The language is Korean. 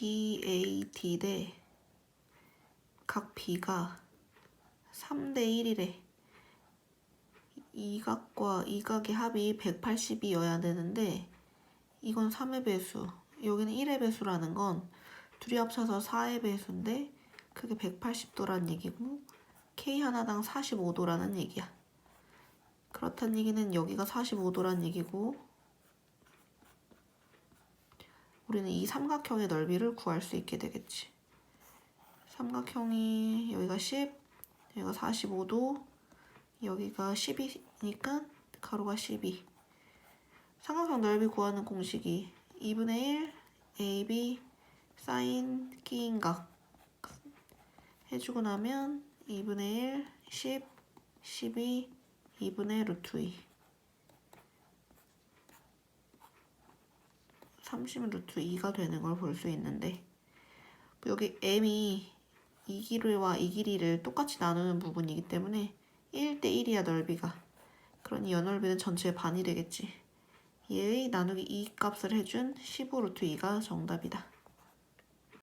BAD 대각 B가 3대 1이래. 이 각과 이 각의 합이 180이어야 되는데 이건 3의 배수, 여기는 1의 배수라는 건 둘이 합쳐서 4의 배수인데 그게 180도라는 얘기고 K 하나당 45도라는 얘기야. 그렇다는 얘기는 여기가 45도라는 얘기고 우리는 이 삼각형의 넓이를 구할 수 있게 되겠지. 삼각형이 여기가 10, 여기가 45도, 여기가 10이니까 가로가 12. 삼각형 넓이 구하는 공식이 2분의 1 AB 사인 끼인각 해주고 나면 2분의 1, 10, 12, 2분의 루트 2 30 루트 2가 되는 걸 볼 수 있는데 여기 m이 이 길이와 이 길이를 똑같이 나누는 부분이기 때문에 1대 1이야 넓이가. 그러니 연넓이는 전체의 반이 되겠지. 얘의 나누기 2 값을 해준 15 루트 2가 정답이다